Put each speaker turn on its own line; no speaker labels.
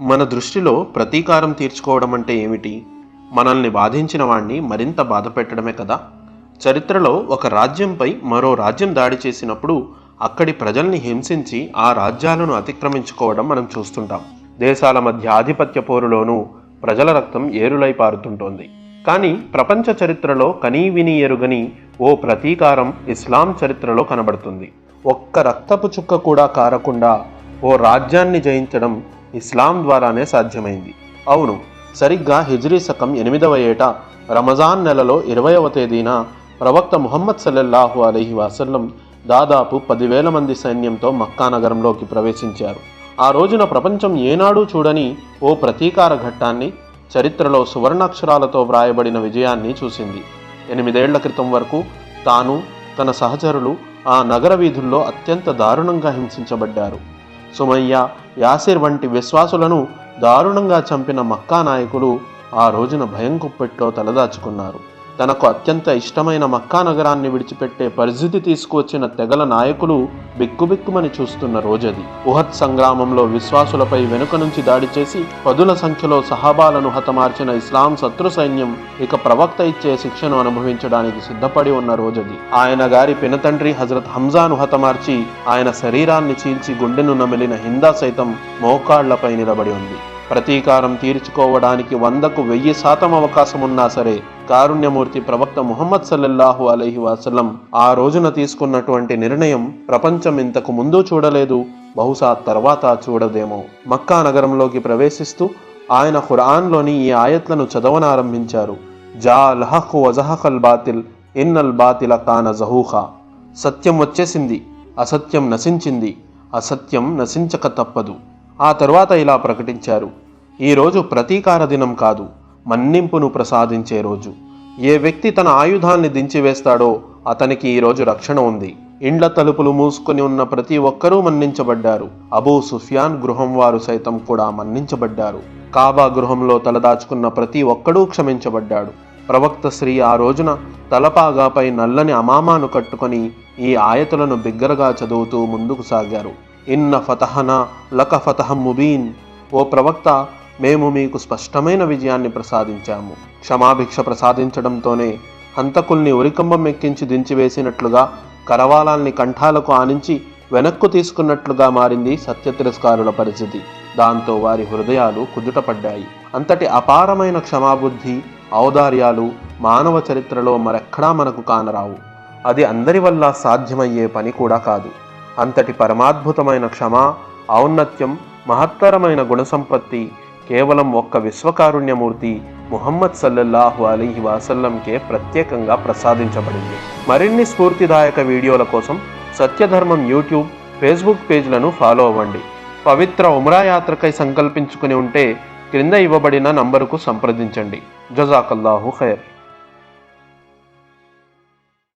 మన దృష్టిలో ప్రతీకారం తీర్చుకోవడం అంటే ఏమిటి? మనల్ని బాధించిన వాణ్ణి మరింత బాధ పెట్టడమే కదా? చరిత్రలో ఒక రాజ్యంపై మరో రాజ్యం దాడి చేసినప్పుడు అక్కడి ప్రజల్ని హింసించి ఆ రాజ్యాలను అతిక్రమించుకోవడం మనం చూస్తుంటాం. దేశాల మధ్య ఆధిపత్య పోరులోనూ ప్రజల రక్తం ఏరులై పారుతుంటోంది. కానీ ప్రపంచ చరిత్రలో కనీ విని ఎరుగని ఓ ప్రతీకారం ఇస్లాం చరిత్రలో కనబడుతుంది. ఒక్క రక్తపు చుక్క కూడా కారకుండా ఓ రాజ్యాన్ని జయించడం ఇస్లాం ద్వారానే సాధ్యమైంది. అవును సరిగ్గా హిజ్రీ శకం ఎనిమిదవ ఏట రమజాన్ నెలలో ఇరవయవ తేదీన ప్రవక్త ముహమ్మద్ సల్లల్లాహు అలైహి వాసల్లం దాదాపు పదివేల మంది సైన్యంతో మక్కా నగరంలోకి ప్రవేశించారు. ఆ రోజున ప్రపంచం ఏనాడూ చూడని ఓ ప్రతీకార ఘట్టాన్ని చరిత్రలో సువర్ణాక్షరాలతో వ్రాయబడిన విజయాన్ని చూసింది. ఎనిమిదేళ్ళ క్రితం వరకు తాను తన సహచరులు ఆ నగర వీధుల్లో అత్యంత దారుణంగా హింసించబడ్డారు. సుమయ్య యాసిర్ వంటి విశ్వాసులను దారుణంగా చంపిన మక్కా నాయకులు ఆ రోజున భయం కుప్పెట్లో తలదాచుకున్నారు. తనకు అత్యంత ఇష్టమైన మక్కా నగరాన్ని విడిచిపెట్టే పరిస్థితి తీసుకువచ్చిన తెగల నాయకులు బిక్కుబిక్కుమని చూస్తున్న రోజది. ఉహత్ సంగ్రామంలో విశ్వాసులపై వెనుక నుంచి దాడి చేసి పదుల సంఖ్యలో సహాబాలను హతమార్చిన ఇస్లాం శత్రు సైన్యం ఇక ప్రవక్త ఇచ్చే శిక్షను అనుభవించడానికి సిద్ధపడి ఉన్న రోజది. ఆయన గారి పినతండ్రి హజరత్ హంజాను హతమార్చి ఆయన శరీరాన్ని చీల్చి గుండెను నమిలిన హిందా సైతం మోకాళ్ళపై నిలబడి ఉంది. ప్రతీకారం తీర్చుకోవడానికి వందకు వెయ్యి శాతం అవకాశం ఉన్నా సరే కారుణ్యమూర్తి ప్రవక్త ముహమ్మద్ సల్లల్లాహు అలహి వాసలం ఆ రోజున తీసుకున్నటువంటి నిర్ణయం ప్రపంచం ఇంతకు ముందు చూడలేదు బహుశా తర్వాత చూడదేమో. మక్కా నగరంలోకి ప్రవేశిస్తూ ఆయన ఖురాన్లోని ఈ ఆయత్లను చదవనారంభించారు. జా లహకు వజహకల్ బాతిల్ ఇన్నల్ బాతిల కాన జహూహా సత్యం వచ్చేసింది అసత్యం నశించింది అసత్యం నశించక తప్పదు. ఆ తరువాత ఇలా ప్రకటించారు ఈరోజు ప్రతీకార దినం కాదు మన్నింపును ప్రసాదించే రోజు. ఏ వ్యక్తి తన ఆయుధాన్ని దించివేస్తాడో అతనికి ఈరోజు రక్షణ ఉంది. ఇండ్ల తలుపులు మూసుకొని ఉన్న ప్రతి ఒక్కరూ మన్నించబడ్డారు. అబూ సుఫియాన్ గృహం వారు సైతం కూడా మన్నించబడ్డారు. కాబా గృహంలో తలదాచుకున్న ప్రతి ఒక్కడూ క్షమించబడ్డాడు. ప్రవక్త శ్రీ ఆ రోజున తలపాగాపై నల్లని అమామాను కట్టుకొని ఈ ఆయతులను బిగ్గరగా చదువుతూ ముందుకు సాగారు. ఇన్న ఫతహన లక ఫతహం ముబీన్. ఓ ప్రవక్త మేము మీకు స్పష్టమైన విజయాన్ని ప్రసాదించాము. క్షమాభిక్ష ప్రసాదించడంతోనే హంతకుల్ని ఉరికంబం ఎక్కించి దించివేసినట్లుగా కరవాలాల్ని కంఠాలకు ఆనించి వెనక్కు తీసుకున్నట్లుగా మారింది సత్య తిరస్కారుల పరిస్థితి. దాంతో వారి హృదయాలు కుదుటపడ్డాయి. అంతటి అపారమైన క్షమాబుద్ధి ఔదార్యాలు మానవ చరిత్రలో మరెక్కడా మనకు కానరావు. అది అందరి వల్ల సాధ్యమయ్యే పని కూడా కాదు. అంతటి పరమాద్భుతమైన క్షమ ఔన్నత్యం మహత్తరమైన గుణసంపత్తి కేవలం ఒక్క విశ్వకారుణ్యమూర్తి ముహమ్మద్ సల్లల్లాహు అలీహి వాసల్లంకే ప్రత్యేకంగా ప్రసాదించబడింది. మరిన్ని స్ఫూర్తిదాయక వీడియోల కోసం సత్యధర్మం యూట్యూబ్ ఫేస్బుక్ పేజ్లను ఫాలో అవ్వండి. పవిత్ర ఉమ్రా యాత్రకై సంకల్పించుకుని ఉంటే క్రింద ఇవ్వబడిన నంబరుకు సంప్రదించండి. జజాకల్లాహు ఖైర్.